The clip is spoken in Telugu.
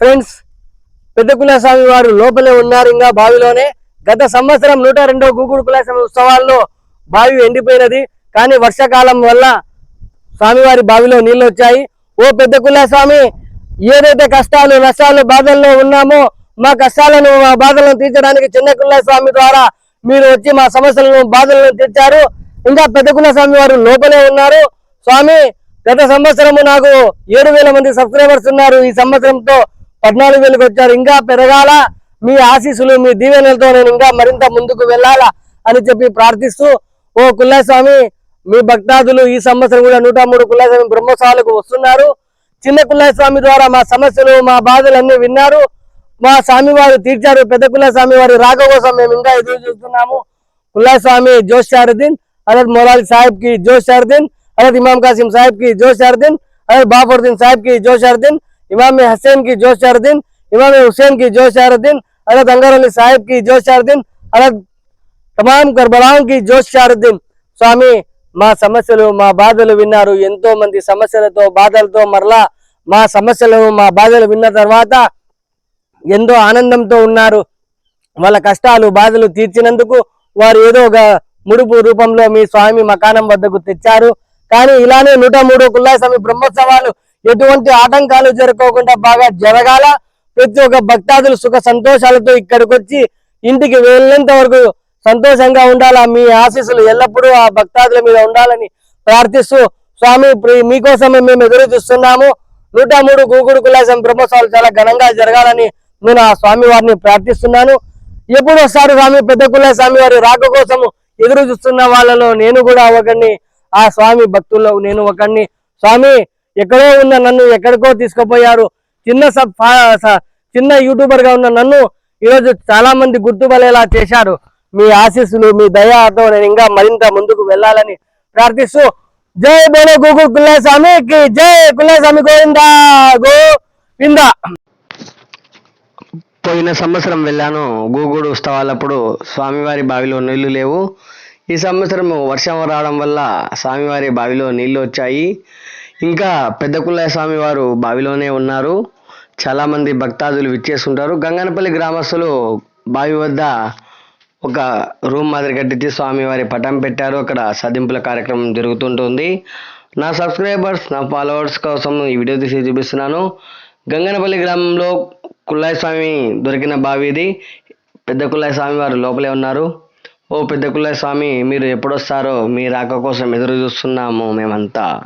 ఫ్రెండ్స్ పెద్ద కులాస్వామి వారు లోపలే ఉన్నారు ఇంకా బావిలోనే. గత సంవత్సరం నూట రెండో గూగుడు కులాస్వామి ఉత్సవాల్లో బావి ఎండిపోయినది. కానీ వర్షాకాలం వల్ల స్వామివారి బావిలో నీళ్ళు వచ్చాయి. ఓ పెద్ద కులాస్వామి ఏదైతే కష్టాలు నష్టాలు బాధల్లో ఉన్నామో మా కష్టాలను మా బాధలను తీర్చడానికి చిన్న కులాస్వామి ద్వారా మీరు వచ్చి మా సమస్యలను బాధలను తీర్చారు. ఇంకా పెద్ద కులాస్వామి వారు లోపలే ఉన్నారు. స్వామి గత సంవత్సరము నాకు ఏడు వేల మంది సబ్స్క్రైబర్స్ ఉన్నారు. ఈ సంవత్సరంతో పద్నాలుగు వేలకు వచ్చారు. ఇంకా పెరగాల. మీ ఆశీస్సులు మీ దీవెనలతో నేను ఇంకా మరింత ముందుకు వెళ్ళాలా అని చెప్పి ప్రార్థిస్తూ ఓ కుల్లాస్వామి మీ భక్తాదులు ఈ సంవత్సరం కూడా నూట మూడు కుల్లాస్వామి బ్రహ్మోత్సవాలకు వస్తున్నారు. చిన్న కుల్లాస్వామి ద్వారా మా సమస్యలు మా బాధలు అన్ని విన్నారు. మా స్వామి వారు తీర్చారు. పెద్ద కుల్లాస్వామి వారి రాక కోసం మేము ఇంకా ఎదురు చూస్తున్నాము. కుల్లాస్వామి జోష్ షారుద్దీన్ హజరత్ మొరాలి సాహెబ్కి జోష్ షారుద్దీన్ హజరత్ ఇమాం కాసిం సాహెబ్కి జోష్ షారుద్దీన్ హజరత్ బాఫరుద్దీన్ సాహెబ్కి జోష్ షారుద్దీన్ इमाम हसैन की जोश शारदीन इमाम हुसैन की जोश शारदीन हजरत अंगर अली साहब की जोश शारदीन हजरत తమాం కర్బలాం కి జోష్ శారదీన్ స్వామి మా సమస్యలు మా బాధలు విన్నారు ఎంతో మంది సమస్యలతో బాధలతో మరలా మా సమస్యలను మా బాధలు విన్న తర్వాత ఎంతో ఆనందంతో ఉన్నారు వాళ్ళ కష్టాలు బాధలు తీర్చినందుకు వారు ఏదో ఒక ముడుపు రూపంలో మీ స్వామి మకానం వద్దకు తెచ్చారు కానీ ఇలానే నూట మూడు కుల్లాస్వామి బ్రహ్మోత్సవాలు ఎటువంటి ఆటంకాలు జరుపుకోకుండా బాగా జరగాల. ప్రతి ఒక్క భక్తాదులు సుఖ సంతోషాలతో ఇక్కడికి వచ్చి ఇంటికి వెళ్ళేంత వరకు సంతోషంగా ఉండాలా? మీ ఆశీస్సులు ఎల్లప్పుడూ ఆ భక్తాదుల మీద ఉండాలని ప్రార్థిస్తూ స్వామి ప్రి- మీకోసమే మేము ఎదురు చూస్తున్నాము. నూట మూడు గూగుడు కులాసం బ్రహ్మోత్సవాలు చాలా ఘనంగా జరగాలని నేను ఆ స్వామి వారిని ప్రార్థిస్తున్నాను. ఎప్పుడు వస్తారు స్వామి పెద్ద కుల స్వామి వారి రాక కోసము ఎదురు చూస్తున్న వాళ్ళలో నేను కూడా ఒకడిని ఆ స్వామి భక్తుల్లో నేను ఒకడిని. స్వామి ఎక్కడో ఉన్న నన్ను ఎక్కడికో తీసుకుపోయారు. చిన్న సబ్ చిన్న యూట్యూబర్గా ఉన్న నన్ను ఈరోజు చాలా మంది గుర్తుపడేలా చేశారు. మీ ఆశీస్సులు మీ దయాతో నేను ఇంకా మరింత ముందుకు వెళ్ళాలని ప్రార్థిస్తూ జై బోలో గూగుల్ కుల్లాస్వామికి జై కుల్లాస్వామి గోవిందా గోవిందా పోయిన సంవత్సరం వెళ్ళాను. గూగుడు ఉత్సవాలప్పుడు స్వామివారి బావిలో నీళ్ళు లేవు. ఈ సంవత్సరం వర్షం రావడం వల్ల స్వామివారి బావిలో నీళ్ళు వచ్చాయి. ఇంకా పెద్ద కుల్లయ్య స్వామివారు బావిలోనే ఉన్నారు. చాలామంది భక్తాదులు విచ్చేస్తుంటారు. గంగనపల్లి గ్రామస్తులు బావి వద్ద ఒక రూమ్ మాదిరి కట్టించి స్వామివారి పటం పెట్టారు. అక్కడ సదింపుల కార్యక్రమం జరుగుతుంటుంది. నా సబ్స్క్రైబర్స్ నా ఫాలోవర్స్ కోసం ఈ వీడియో తీసి చూపిస్తున్నాను. గంగనపల్లి గ్రామంలో కుల్లాయి స్వామి దొరికిన బావి ఇది. పెద్ద కుల్లాయి స్వామి వారు లోపలే ఉన్నారు. ఓ పెద్ద కుల్లాయి స్వామి మీరు ఎప్పుడొస్తారో మీ రాక కోసం ఎదురు చూస్తున్నాము మేమంతా.